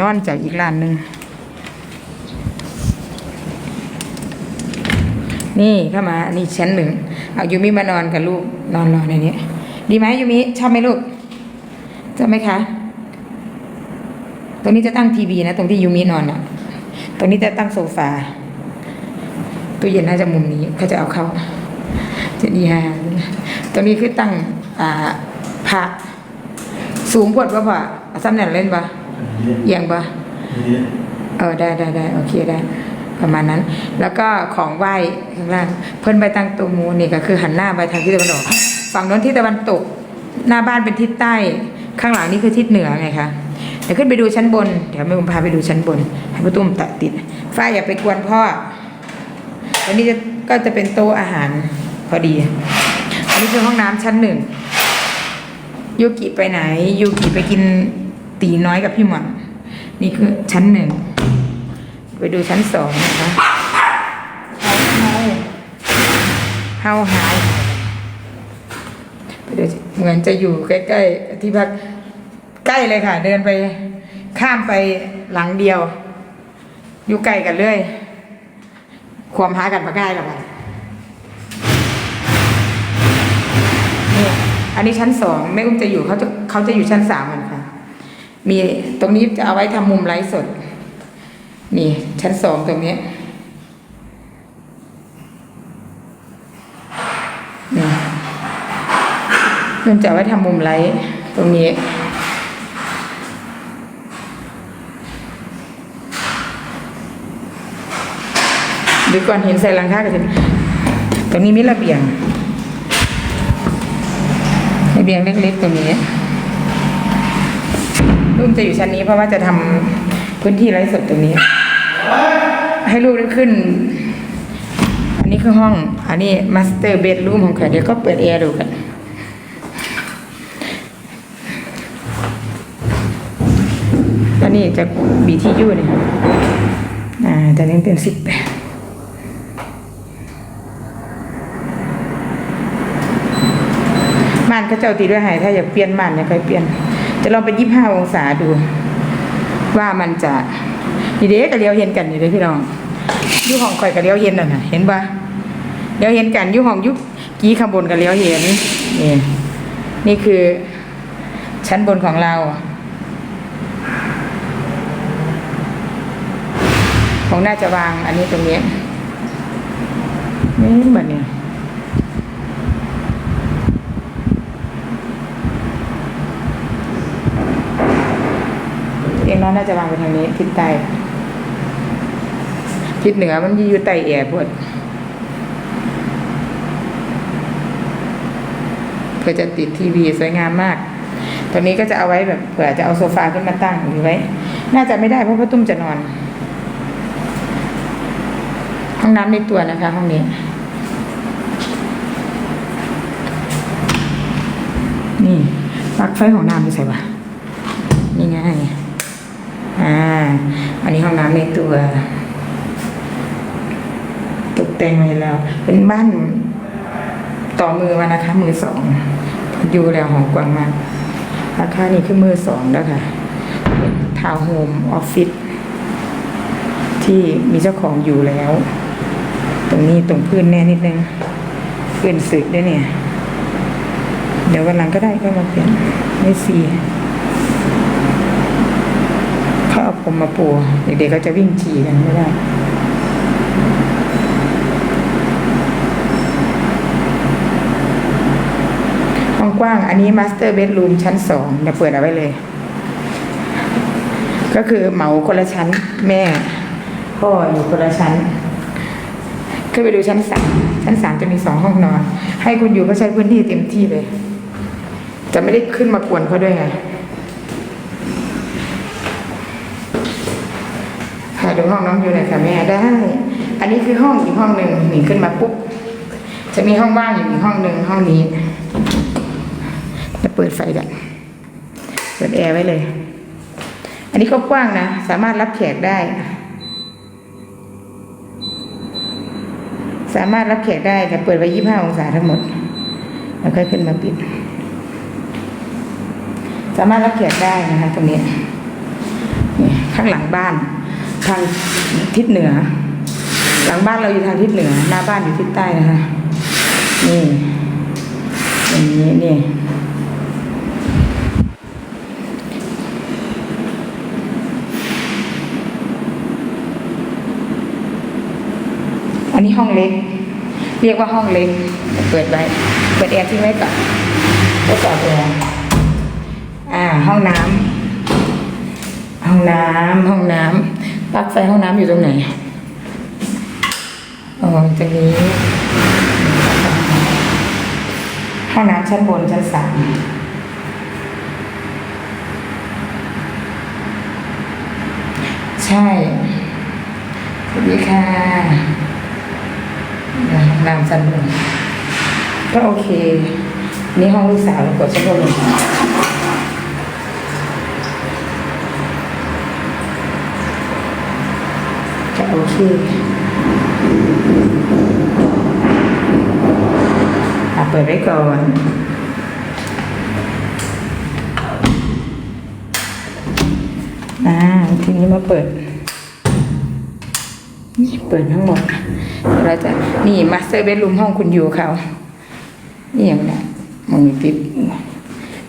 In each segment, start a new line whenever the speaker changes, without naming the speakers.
นอนจากอีกร้านหนึ่งนี่เข้ามาอันนี้ชั้นหนึ่งเอายูมิมานอนกับลูกนอนนอนในนี้ดีไหมยูมิชอบไหมลูกชอบไหมคะ ตรงนี้จะตั้งทีวีนะ ตรงที่ยูมินอนอะตรงนี้จะตั้งโซฟาตู้เย็นน่าจะมุมนี้เขาจะเอาเข้าจะดีฮะตรงนี้คือตั้งอ่าพระสูงปวดปะปะซ้ำแหน่งเล่นปะ เอียงปะเออได้ได้ได้โอเคได้ ประมาณนั้น แล้วก็ของไหว้ข้างล่างเพิ่นไปตั้งตัวมูนี่ก็คือหันหน้าไปทางทิศตะวันออกฝั่งโน้นทิศตะวันตก หน้าบ้านเป็นทิศใต้ ข้างหลังนี่คือทิศเหนือไงคะเดี๋ยวขึ้นไปดูชั้นบน เดี๋ยวแม่บุมพาไปดูชั้นบนให้พ่อตุ้มแตะติด ฝ้ายอย่าไปกวนพ่ออันนี้จะก็จะเป็นโต๊ะอาหารพอดี อันนี้คือห้องน้ำชั้นหนึ่งยูกิไปไหนยูกิไปกิน ตีน้อยกับพี่หมอน นี่คือชั้นหนึ่ง ไปดูชั้นสองนะคะเฮาเฮาหายไปดูเหมือนจะอยู่ใกล้ๆที่พักใกล้เลยค่ะ เดินไปข้ามไปหลังเดียว อยู่ใกล้กันเลยความหากันมาใกล้หรอกนี่อันนี้ชั้นสองแม่อุ้มจะอยู่เขาจะเขาจะอยู่ชั้นสามเหมือน มีตรงนี้จะเอาไว้ทำมุมไลฟ์สด นี่ ชั้นสองตรงนี้นี่นจะไว้ทำมุมไลฟ์ตรงนี้ ดูก่อนเห็นใส่ลังค่ากันตรงนี้มีระเบียงระเบียงเล็กๆตรงนี้ ลูกจะอยู่ชั้นนี้เพราะว่าจะทำพื้นที่ไร้สดตรงนี้ ให้ลูกได้ขึ้น อันนี้คือห้อง อันนี้มาสเตอร์เบดรูมของเขาเดี๋ยวก็เปิดแอร์ดูกันอันนี้จะบีที่ยูเนี่ยอ่าแต่นี้เป็นสิบแปดม่านก็เจ้าตีด้วยให้ถ้าอยากเปลี่ยนม่านเนี่ยไปเปลี่ยน จะลองเป็นยี่ห้าองศาดู ว่ามันจะนี่เด็กกับเลี้ยวเห็นกันนี่เด้อพี่น้องอยุห้องคอยกับเลี้ยวเห็นน่ะเห็นปะเลี้ยวเห็นกันอยุห้องยุกี้ข้างบนกับเลี้ยวเห็นนี่นี่คือชั้นบนของเรา ของน่าจะวางอันนี้ตรงนี้นี่เหมือนเนี่ย เอง น้องน่าจะวางไปทางนี้ ทิศใต้ทิศเหนือมันอยู่ใต้แอร์พวดเพื่อจะติดทีวีสวยงามมากตรงนี้ก็จะเอาไว้แบบเผื่อจะเอาโซฟาขึ้นมาตั้งหรือไว้ น่าจะไม่ได้เพราะพ่อตุ้มจะนอน ห้องน้ำในตัวนะคะ ห้องนี้ นี่ปลั๊กไฟของน้ำไม่ใส่ปะนี่ไง อ่าอันนี้ห้องน้ำในตัว ตกแต่งไว้แล้ว เป็นบ้านต่อมือมานะคะ มือสองอยู่แล้วของกว้างมากราคานี่คือมือสองแล้วค่ะเป็นทาวน์โฮมออฟฟิศที่มีเจ้าของอยู่แล้ว ตรงนี้ตรงพื้นแน่นิดนึงพื้นสึกด้วยเนี่ย เดี๋ยววันหลังก็ได้ก็มาเปลี่ยนไม่ซีเขาเอาผ มมาปูเด็กๆก็จะวิ่งฉี่กันไม่ได้ห้องกว้างอันนี้มาสเตอร์เบดรูมชั้นสองเดี๋ยเปิดเอาไว้เลย ก็คือเหมาคนละชั้นแม่พ่ออยู่คนละชั้นขึ้นไปดูชั้นสามชั้นสามจะมีสองห้องนอน ให้คุณอยู่ก็ใช้พื้นที่เต็มที่เลย จะไม่ได้ขึ้นมากวนเขาด้วยไงค่ะ ดูห้องน้องอยู่หน่อยค่ะแม่ได้ อันนี้คือห้องอีกห้องหนึ่งหนีขึ้นมาปุ๊บจะมีห้องว่างอยู่อีกห้องหนึ่งห้องนี้จะเปิดไฟกันเปิดแอร์ไว้เลย อันนี้ก็กว้างนะ สามารถรับแขกได้ สามารถรับแขกได้แต่เปิดไว้ยี่ห้าองศาทั้งหมด แล้วค่อยขึ้นมาปิด สามารถรับแขกได้นะคะตรงนี้ ข้างหลังบ้าน ทางทิศเหนือ หลังบ้านเราอยู่ทางทิศเหนือ หน้าบ้านอยู่ทิศใต้นะคะนี่อย่างนี้นี่อันนี้ห้องเล็ก เรียกว่าห้องเล็ก เปิดไว้เปิดแอร์ทิ้งไว้ก่อนก็ต่อแอร์อ่า ห้องน้ำห้องน้ำห้องน้ำ ปลั๊กไฟห้องน้ำอยู่ตรงไหนอ๋อตรงนี้ ห้องน้ำชั้นบนชั้นสามใช่สวัสดีค่ะห้องน้ำชั้นบนก็โอเค นี่ห้องลูกสาวกดชั้นบนลง ก็โอเคอะเปิดไว้ก่อนอ่าทีนี้มาเปิด นี่เปิดทั้งหมดเราจะนี่มาสเตอร์เบดรูมห้องคุณอยู่เขานี่อย่างเนี้ยมุมนี้ติด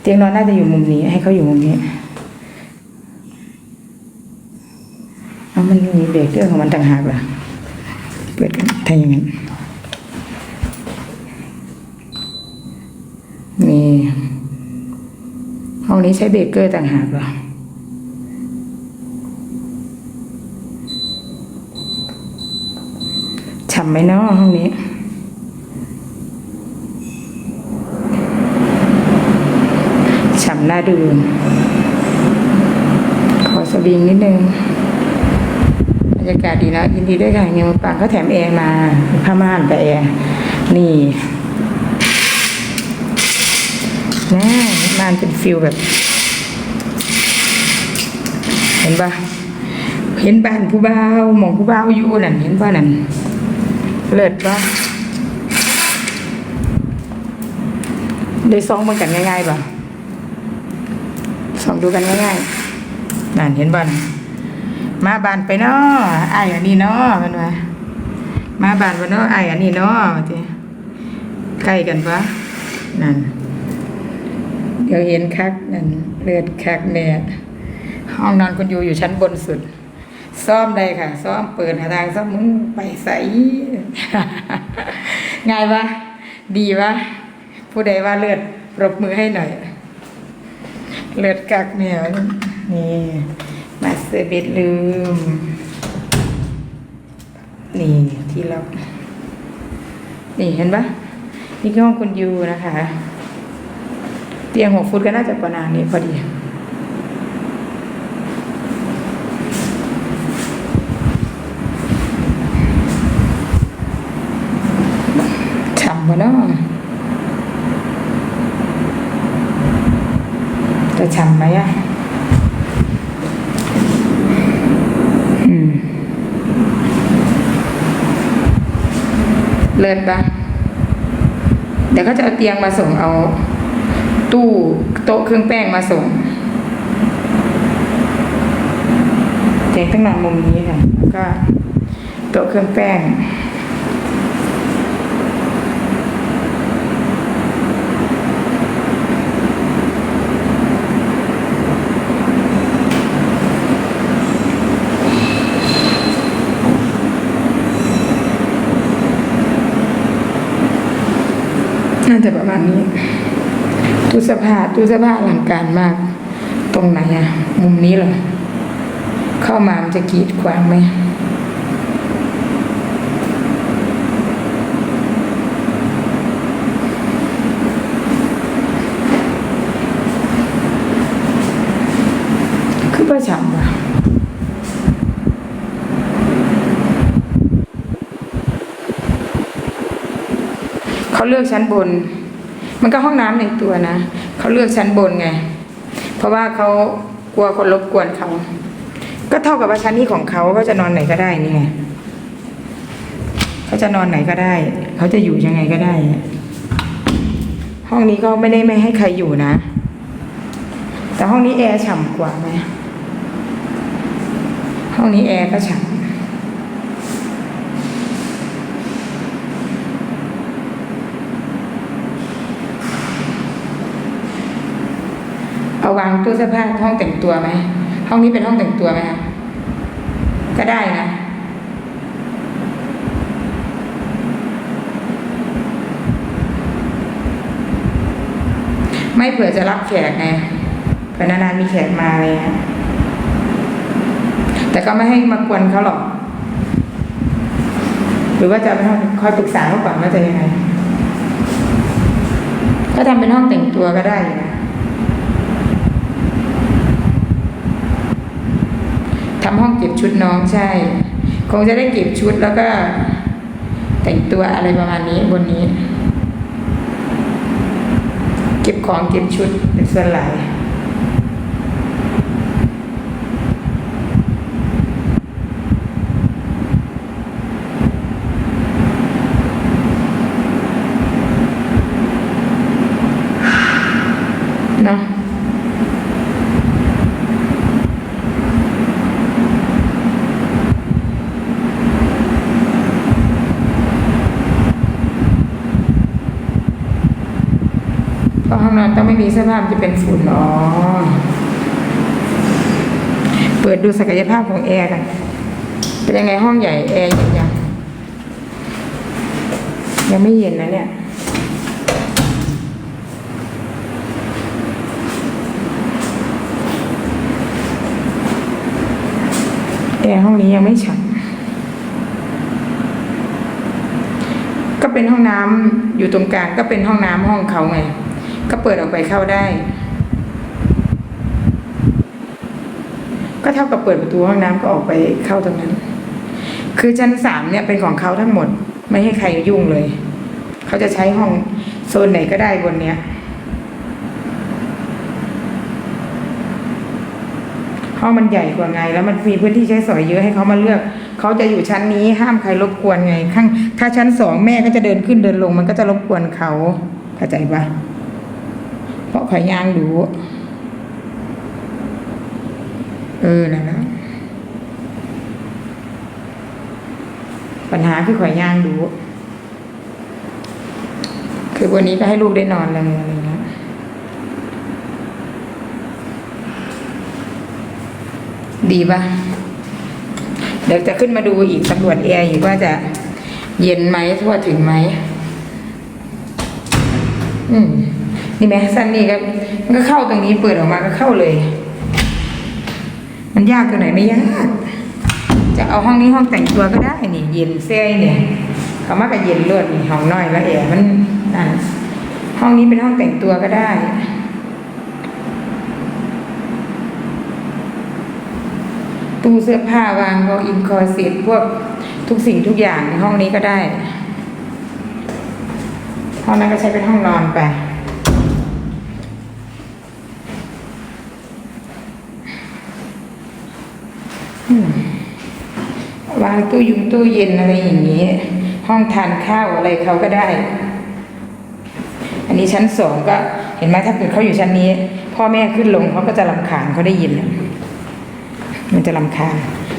เตียงนอนน่าจะอยู่มุมนี้ให้เขาอยู่มุมนี้เอา มีเบรกเรื่องของมันต่างหากเหรอเปิดกันถ้าอย่างนั้นมีห้องนี้ใช้เบรกเกอร์ต่างหากเหรอฉ่ำไหมเนาะห้องนี้ฉ่ำหน่าดูขอสวิงนิดนึง รรยากาศดีนะยินดีด้วยค่ะเงี้ยมปังเขาแถมแอร์มาผ้าม่านกับแอร์นี่นะม่านเป็นฟิลแบบ เห็นปะเห็นบ้านผู้บ่าวหมองผู้บ่าวอยู่นั่นเห็นป่ะนั่นเลิศปะได้ซองเหมือนกันง่ายๆป่ะส่องดูกันง่ายๆนั่นเห็นบ้าน มาบานไปเนาะไอ้อันนี้เนาะมันว่ามาบานไปเนาะไอ้อันนี้เนาะทีใกล้กันปะนั่น เดี๋ยวเห็นคักนั่นเลือดคักเนี่ยห้องนอนคุณอยู่อยู่ชั้นบนสุด ซ่อมได้ค่ะ ซ่อมเปิดหาทางซ่อมมึงไปใส่ง่ายปะดีปะผู้ใดว่าเลือดปรบมือให้หน่อย เลือดกักเนี่ยนี่ มาสเตอร์เบดรูมนี่ที่ล็อกนี่เห็นปะนี่คือห้องคุณยูนะคะ เตียงหกฟุตก็น่าจะประมาณนี้พอดีฉ่ำวะเนาะจะฉ่ำไหมอะ อืม เลิศปะเดี๋ยวก็จะเอาเตียงมาส่งเอา ตู้โต๊ะเครื่องแป้งมาส่งเตียงตั้งนอนมุมนี้ค่ะแล้วก็โต๊ะเครื่องแป้ง น่าจะประมาณนี้ตู้เสื้อผ้าตู้เสื้อผ้าอลังการมาก ตรงไหนอะมุมนี้เหรอเข้ามามันจะกีดขวางไหม คือประจำว่ะ เขาเลือกชั้นบน มันก็ห้องน้ำในตัวนะเขาเลือกชั้นบนไง เพราะว่าเขากลัวคนรบกวนเขาก็เท่ากับว่าชั้นนี้ของเขาเขาจะนอนไหนก็ได้นี่ไงเขาจะนอนไหนก็ได้ เขาจะอยู่ยังไงก็ได้ ห้องนี้ก็ไม่ได้ไม่ให้ใครอยู่นะ แต่ห้องนี้แอร์ฉ่ำกว่าไหมห้องนี้แอร์ก็ฉ่ำ เอาวางตู้เสื้อผ้าห้องแต่งตัวไหมห้องนี้เป็นห้องแต่งตัวไหมคะก็ได้นะไม่เผื่อจะรับแขกไงเผื่อนานๆมีแขกมาอะไรเงี้ยแต่ก็ไม่ให้มากวนเขาหรอก หรือว่าจะไปคอยปรึกษาเขาก่อนว่าจะยังไง ก็ทำเป็นห้องแต่งตัวก็ได้อยู่นะ ทำห้องเก็บชุดน้องใช่ คงจะได้เก็บชุดแล้วก็ แต่งตัวอะไรประมาณนี้บนนี้ เก็บของเก็บชุดเป็นส่วนหลาย เนาะเพราะห้องนอนต้อง ไม่มีเสื้อผ้ามันจะเป็นฝุ่นอ๋อเปิดดูศักยภาพของแอร์กันเป็นยังไงห้องใหญ่แอร์เย็นยังยังไม่เย็นนะเนี่ยแอร์ห้องนี้ยังไม่ฉันก็เป็นห้องน้ำอยู่ตรงกลางก็เป็นห้องน้ำห้องเขาไง ก็เปิดออกไปเข้าได้ ก็เท่ากับเปิดประตูห้องน้ำก็ออกไปเข้าตรงนั้น คือชั้นสามเนี่ยเป็นของเขาทั้งหมด ไม่ให้ใครยุ่งเลย เขาจะใช้ห้องโซนไหนก็ได้บนเนี้ย ห้องมันใหญ่กว่าไง แล้วมันมีพื้นที่ใช้สอยเยอะให้เขามาเลือกเขาจะอยู่ชั้นนี้ห้ามใครรบกวนไงข้างถ้าชั้นสองแม่ก็จะเดินขึ้นเดินลง มันก็จะรบกวนเขาเข้าใจปะ เพราะขอยยางดูเออนั่นแหละปัญหาคือขอยยางดูคือวันนี้ก็ให้ลูกได้นอนเลยอะไรเงี้ยดีป่ะเดี๋ยวจะขึ้นมาดูอีกตำรวจแอร์อีกว่าจะเย็นไหมทั่วถึงไหม อืม นี่ไหมสั้นนี่ก็มันก็เข้าตรงนี้เปิดออกมาก็เข้าเลย มันยากตรงไหนไม่ยาก จะเอาห้องนี้ห้องแต่งตัวก็ได้นี่ เย็นเซ่เนี่ยเขามากับเย็นเลือดนี่ห้องน้อยแล้วแอร์มันนั่นห้องนี้เป็นห้องแต่งตัวก็ได้ตู้เสื้อผ้าวางพวกอินคอร์เซตพวกทุกสิ่งทุกอย่างในห้องนี้ก็ได้ ห้องนั้นก็ใช้เป็นห้องนอนไป วางตู้ยุงตู้เย็นอะไรอย่างนี้ ห้องทานข้าวอะไรเขาก็ได้ อันนี้ชั้นสองก็เห็นไหมถ้าเกิดเขาอยู่ชั้นนี้ พ่อแม่ขึ้นลงเขาก็จะรำคาญเขาได้ยิน มันจะลำคาญ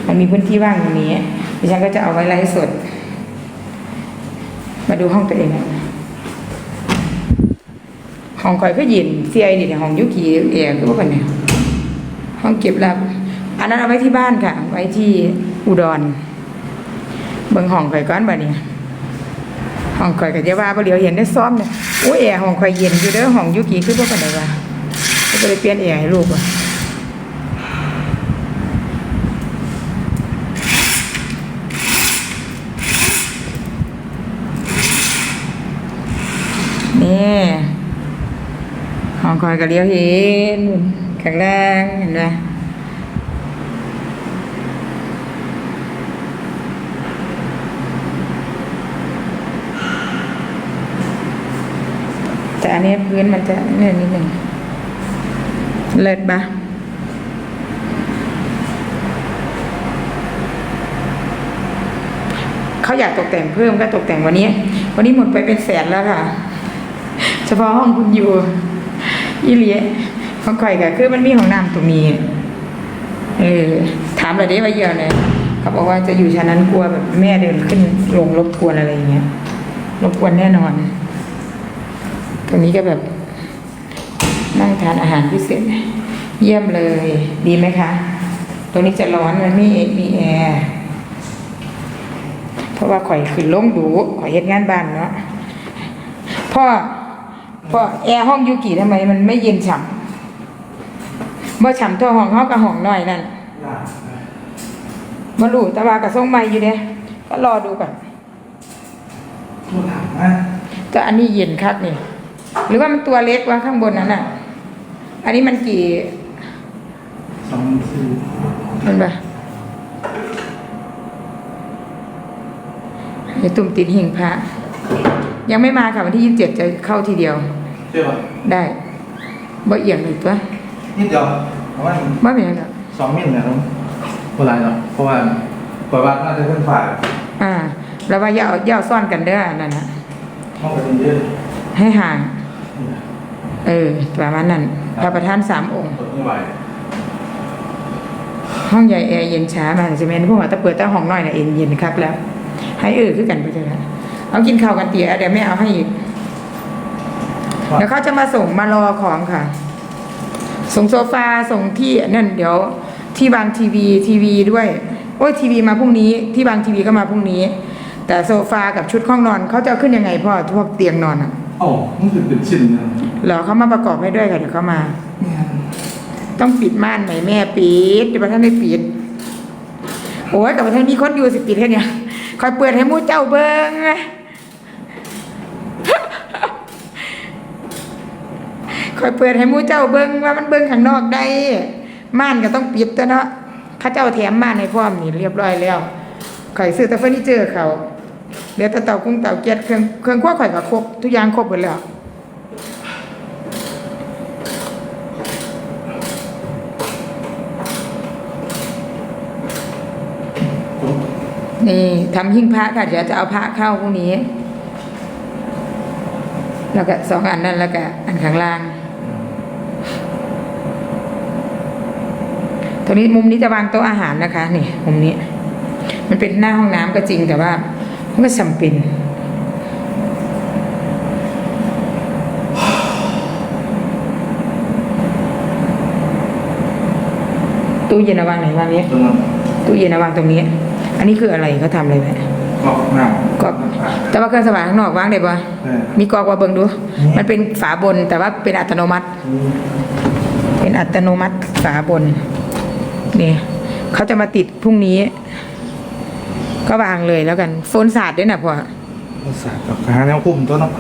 มันมีพื้นที่ว่างตรงนี้ดิฉันก็จะเอาไว้ไลฟ์สด มาดูห้องตัวเองห้องคอยก็ยินเซียดิห้องยุกีเอียก็ว่าเนี่ยห้องเก็บรับ อันนั้นเอาไว้ที่บ้านค่ะ ไว้ที่อุดรเบิ่งห้องคอยก้อนบ่เนี่ยห้องคอยก็จะว่าบ่เหลียวเห็นได้ซ้อมเนี่ยโอ้ยแอร์ห้องคอยเย็นอยู่เด้อห้องยุกีคือว่าปานใดวะก็จะไปเปลี่ยนแอร์ให้ลูกว่ะนี่ห้องคอยก็เลี้ยวเห็นข้างล่างเห็นไหม นนี้พื้นมันจะเนี่ยนิดหนึ่งเลิศปะเขาอยากตกแต่งเพิ่มก็ตกแต่งวันนี้ วันนี้หมดไปเป็นแสนแล้วค่ะ เฉพาะห้องคุณอยู่อีเลียของข่อยก็คือมันมีห้องน้ำตรงนี้ เออฐามเลยได้ว่าเยอะเลยเขาบอกว่าจะอยู่ชั้นนั้นกลัวแบบแม่เดินขึ้นลงรบกวนอะไรอย่างเงี้ยรบกวนแน่นอน ตรงนี้ก็แบบนั่งทานอาหารพิเศษเยี่ยมเลย ดีไหมคะ ตรงนี้จะร้อนมันไม่มีแอร์เพราะว่าข่อยขึ้นลงดูข่อยเฮ็ดงานบ้านเนาะพ่อพ่อแอร์ห้องยูกิทำไมมันไม่เย็นฉ่ำบ่ฉ่ำเท่าห้องเฮากับห้องน้อยนั่นบ่รู้แต่ว่ากระทรงใหม่อยู่เด้ก็รอดูก่อน
ตัวถามว่า
แต่อันนี้เย็นคักนี่ หรือว่ามันตัวเล็กวะข้างบนนั้นน่ะ อันนี้มันกี่
สองสี่
มันปะเดี๋ยวตุ่มติดหิ่งพระยังไม่มาค่ะวันที่ยี่สิบเจ็ดจะเข้าทีเดียว
ใช่ป่ะ
ได้บ่เอียงเลยตัว
นิดเดียวเพราะว่า
บ่เป็นหยังหรอก
สองมิลนะครับเท่าไหรเนาะเพราะว่าปล่อยวัดน่าจะขึ้นฝ่าย
อ่า แล้วว่าอย่าเอาอย่าเอาซ่อนกันเด้ออันนั่นนะ
ห้องประชุมเยอะ
ให้ห่าง เออประมาณนั้นพระประธานสามองค์
กดไม่ไหว
ห้องใหญ่แอร์เย็นช้ามาใช่ไหมพวกเราตะเปิดแต่ห้องน้อยน่ะเอ็นเย็นคักแล้ว ให้เออคือกันไปเถอะเอากินข้าวกันเตี๋ยเดี๋ยวไม่เอาให้อีกเดี๋ยวเขาจะมาส่งมารอของค่ะ ส่งโซฟาส่งที่นั่นเดี๋ยวที่บางทีวีทีวีด้วยโอ้ยทีวีมาพรุ่งนี้ที่บางทีวีก็มาพรุ่งนี้ แต่โซฟากับชุดห้องนอนเขาจะเอาขึ้นยังไงพ่อพวกเตียงนอนอะ
โอ้มันคือเป็นชิ้นนะ
เหรอเขามาประกอบให้ด้วยค่ะเดี๋ยวเขามา ต้องปิดม่านไหมแม่ปิดเดี๋ยวท่านได้ปิด โอ้ยแต่ว่าท่านมีคนอยู่สิปิดให้เนี่ยคอยเปิดให้มู่เจ้าเบิ้งคอยเปิดให้มู่เจ้าเบิ้งว่ามันเบิ้งข้างนอกได้ ม่านก็ต้องปิดตัวเนาะข้าเจ้าแถมม่านให้พร้อมนี่เรียบร้อยแล้วข่อยซื้อแต่เฟอร์นิเจอร์เขาเหลือแต่เตากุ้งเตาแก๊สเครื่องเครื่องครัวข่อยก็ครบทุกอย่างครบหมดแล้ว นี่ทำหิ้งพระค่ะเดี๋ยวจะเอาพระเข้าพรุ่งนี้ แล้วก็สองอันนั่นแล้วก็อันข้างล่างตรงนี้มุมนี้จะวางโต๊ะอาหารนะคะนี่มุมนี้ มันเป็นหน้าห้องน้ำก็จริงแต่ว่ามันก็จำเป็นตู้เย็นเอาวางไหนวางนี้
ตรงนั้น
ตู้เย็นเอาวางตรงนี้ อันนี้คืออะไรเขาทำอะไรไหม
กรอบหน้าก
อกแต่ว่าเครื่องสว่างข้างนอกวางได้ปะ
เออ
มีกอกว่าเบิ่งดู มันเป็นฝาบนแต่ว่าเป็นอัตโนมัติ เป็นอัตโนมัติฝาบนนี่เขาจะมาติดพรุ่งนี้ ก็วางเลยแล้วกัน โฟนศาสตร์ด้วยนะพ่อ
ภาษากับหาแนวคุ้มตัวเนาะ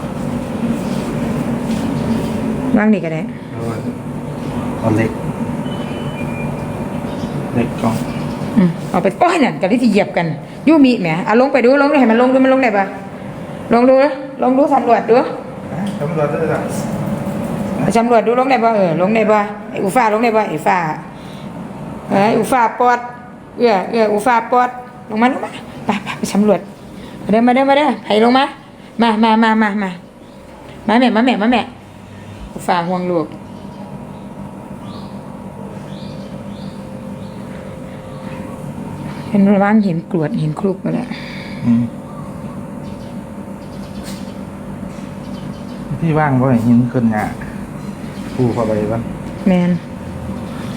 วางนี่ก็ได้
เอาไว้เอาเล็กเล็กกล้อง
อืม เอาไปโอ้ยนั่นกันที่เหยียบกันยูมีแหมเอาลงไปดูลงดูให้มันลงดูมันลงได้ปะลงดูลงดูสำรวจดู
อะตำรวจได้ละ
สำรวจดูลงได้ป่ะเออลงได้ป่ะไอ้อูฟ้าลงได้ป่ะไอ้ฟ้าเออไอ้อูฟ้าปอดเอื้อเอื้ออูฟ้าปอดลงมาลงมาไปไปไปสำรวจมาเด้อมาเด้อมาเด้อไผลงมามามามามามามาแม่มาแม่มาแม่อูฟ้าห่วงลูก เห็นระว่างเห็นกรวดเห็นครุกมาแล้ว
อืมที่ว่างก็หินขึ้นหยาผู้เข้าไปบ้าง
แมน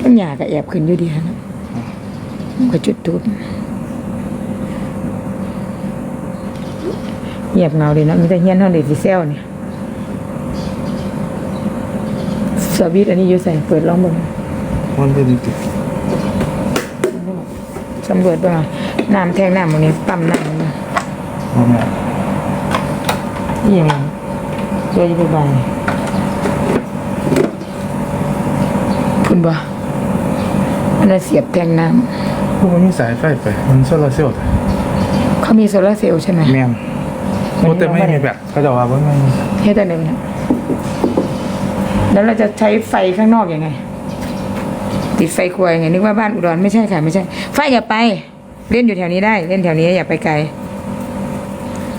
มันอยากกะแอบขึ้นอยู่ดีนะมันก็จุดทูบเงียบเงาเลยเนาะมีแต่เฮียนเท่าเด็ดที่เซลเนี่ยสวิตช์อันนี้อยู่ใส่เปิดลองเบิ่ง
มันเป็นติด
สำรวจเบิ่งอะน้ำแทงน้ำตรงนี้ปั๊มน้ำมัน
มันเนี่ย
นี่ยังไงตัวอยู่ใบคุณบ่อันนั้นเสียบแทงน้
ผู้มันมีสายไฟไป มันโซลาร์เซลล์ำ
เขามีโซลาร์เซลล์ใช่ไหม
แม่นโอ้แต่ไม่มีแบบเขาจะว่าว่าไม่
เฮ็ดแต่หนึ่งนะแล้วเราจะใช้ไฟข้างนอกอยังไง ติดไฟครัวยังไงนึกว่าบ้านอุดรไม่ใช่ค่ะไม่ใช่ไฟอย่าไป เล่นอยู่แถวนี้ได้ เล่นแถวนี้อย่าไปไกล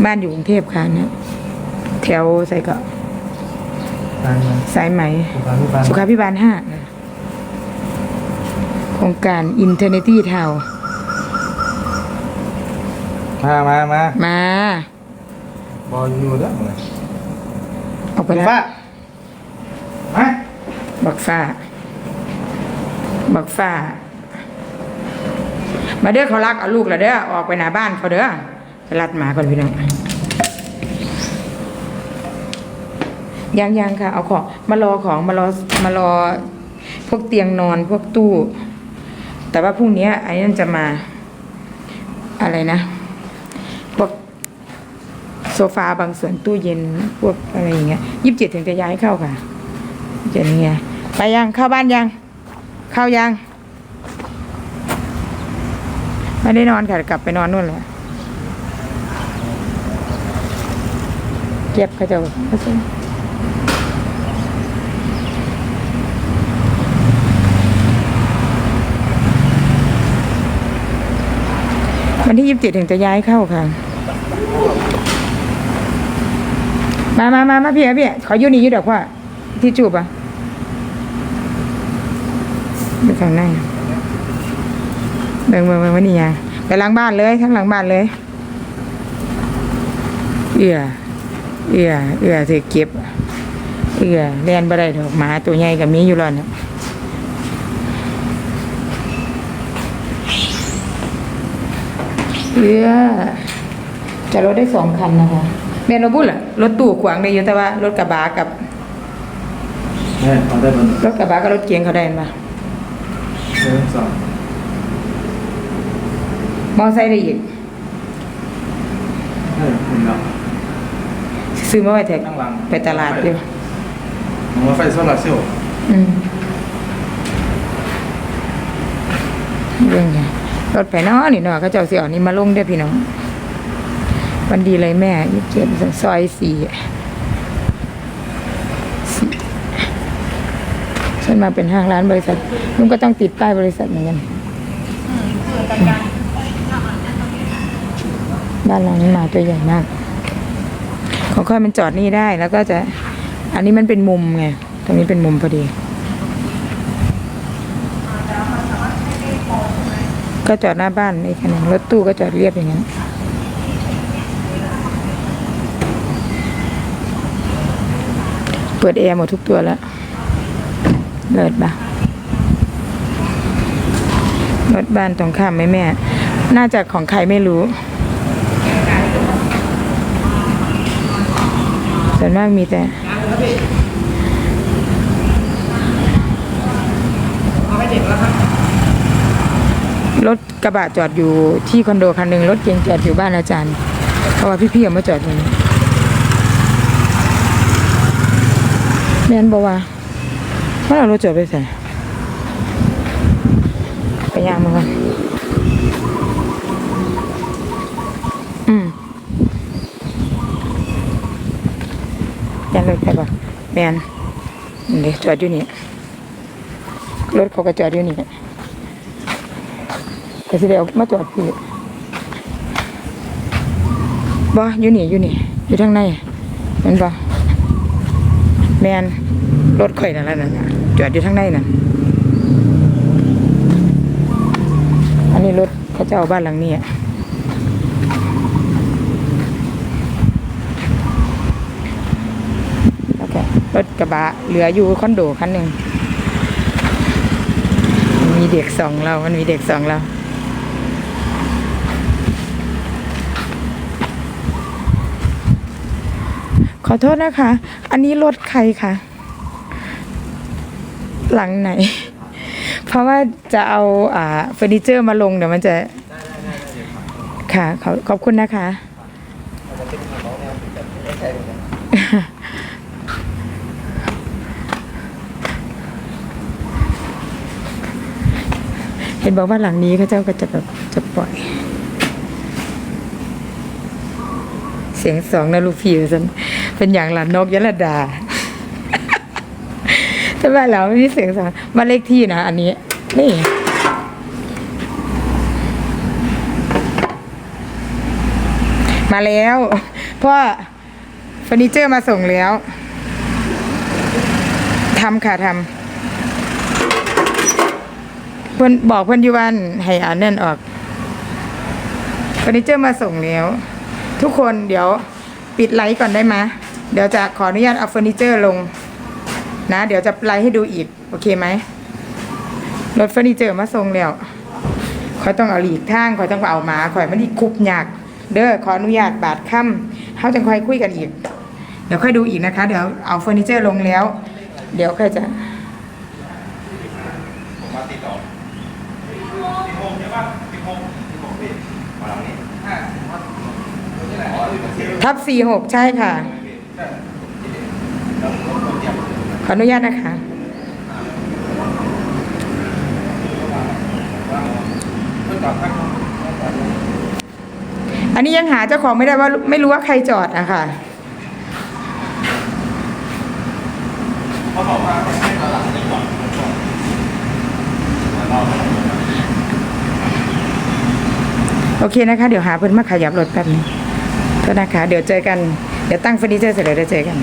บ้านอยู่กรุงเทพค่ะนะแถวใส่เกาะ
ตายมัน
สายไหม
สุขาภิบาล
สุขาพิบาลห้าโครงการอินเทอร์เนตี้ทาว
มามามา
มา
บอลอยู่เด้อ
ออกไป
คุณ
แล้ว
ฟ้ามา
บักฟ้า บักฟ้า มาเด้อเขารักเอาลูกล้วเด้อออกไปหน้าบ้านเขาเด้อไปรัดหมาก่อนพี่น้องยังยังค่ะ เอาของมารอของมารอมารอพวกเตียงนอนพวกตู้ แต่ว่าพรุ่งนี้ไอ้นั่นจะมา อะไรนะ พวกโซฟาบางส่วนตู้เย็นพวกอะไรอย่างเงี้ยยี่สิบเจ็ดถึงจะย้ายเข้าค่ะเจนี่ไงไปยังเข้าบ้านยัง ข้ายัง ไม่ได้นอนค่ะกลับไปนอนนู่นแหละเก็บเขาจะเขาจะวันที่ยี่สิบเจ็ดถึงจะย้ายเข้าค่ะ มามามามาพี่อะพี่ขออยู่นี่อยู่ดอกพ่อที่จูบอะ ไปทางไหนเบิ่งเบิ่งเบิ่งวันนี้ยังไปหลังบ้านเลยทั้งหลังบ้านเลย เอือเอือเอือถือเก็บ เอือเลียนบ่ได้ดอกหมาตัวใหญ่กับมีอยู่แล้วเนี่ยเอือจะรถได้สองคันนะคะแม่นรถบุ้นล่ะรถตู้ขวางได้อยู่แต่ว่ารถกระบะกับ
เนี่ยเขาได้บน
รถกระบะกับรถเก๋งเขาได้ปะ
หนึ่งสอง
มอไซค์ได้อีก
เออคุณเนาะ
ซื้อมาไว้แท็ก
ข้างหลัง
ไปตลาดอยู่
ผมว่าไฟโซลาร์เซลล์
อืมเรื่องไงรถไปเนาะนี่เนาะเขาเจ้าสิเอานี่มาลงเด้อพี่น้อง วันดีเลยแม่ยี่สิบเจ็ดซอยสี่สี่ ฉันมาเป็นห้างร้านบริษัทลุงก็ต้องติดป้ายบริษัทเหมือนกันบ้านหลังนี้มาตัวใหญ่มากของค่อยมันจอดนี่ได้แล้วก็จะ อันนี้มันเป็นมุมไงตรงนี้เป็นมุมพอดี ก็จอดหน้าบ้านอีกคันหนึ่งรถตู้ก็จอดเรียบอย่างนั้นเปิดแอร์หมดทุกตัวแล้ว เลิศปะรถบ้านตรงข้ามไหมแม่ น่าจะของใครไม่รู้ ส่วนมากมีแต่รถกระบะจอดอยู่ที่คอนโดคันหนึ่งรถเก๋งจอดอยู่บ้านอาจารย์ เพราะว่าพี่ๆเอามาจอดตรงนี้แม่นบอกว่า ว่เรารถจอดไปใส่ไปยางมาก่อนอืมยันรถไปก่อนแมนเดี๋ยวจอดอยู่นี่รถเขาก็จอดอยู่นี่แต่สิเดียวมาจอดพี่บ่อยู่นี่อยู่นี่อยู่ทางในเห็นบ่แมนรถข่อยนั่นแหละนั่นะ จอดอยู่ทางในนั่นอันนี้รถเขาเจ้าบ้านหลังนี้อะแล้วก็รถกระบะเหลืออยู่คอนโดคันหนึ่งมีเด็กสองเรา มันมีเด็กสองเราขอโทษนะคะ อันนี้รถใครคะ หลังไหน เพราะว่าจะเอาอ่าเฟอร์นิเจอร์มาลงเดี๋ยวมันจะค่ะขอขอบคุณนะคะ เห็นบอกว่าหลังนี้เขาเจ้าก็จะแบบจะปล่อย เสียงสองนะลูกพี่ฉันเป็นอย่างหลานนกยะละดา แต่ว่าเราไม่มีเสียงสองมานเลขที่นะอันนี้ นี่มาแล้วพ่อเฟอร์นิเจอร์มาส่งแล้วทำค่ะทำเพิ่นบอกเพิ่อนอยู่วันให้อ่านนั่นออกเฟอร์นิเจอร์มาส่งแล้ว ทุกคนเดี๋ยวปิดไลฟ์ก่อนได้ไหมเดี๋ยวจะขออนุญาตเอาเฟอร์นิเจอร์ลง นะ เดี๋ยวจะไลฟ์ให้ดูอีก โอเคไหมรถเฟอร์นิเจอร์มาส่งแล้วคอยต้องเอาหลีกทางคอยต้องเอาหมาคอยมันที่คุบยากเด้อขออนุญาตบาดค่ำเขาจะคอยคุยกันอีก เดี๋ยวค่อยดูอีกนะคะ เดี๋ยวเอาเฟอร์นิเจอร์ลงแล้ว เดี๋ยวค่อยจะ
ผมมาติดต่อติดโฮมใช่ป่ะติดโฮมติดโฮมพี่มาหลังนี้ห้าที่ไหนอ๋อที่มันเที่ยว
ทับสี่หกใช่ค่ะ ขออนุญาตนะคะ อันนี้ยังหาเจ้าของไม่ได้ว่าไม่รู้ว่าใครจอดอะค่ะโอเคนะคะ เดี๋ยวหาเพื่อนมาขยับรถแป๊บนึงก็นะคะ เดี๋ยวเจอกัน เดี๋ยวตั้งเฟอร์นิเจอร์เสร็จแล้วเดี๋ยวเจอกัน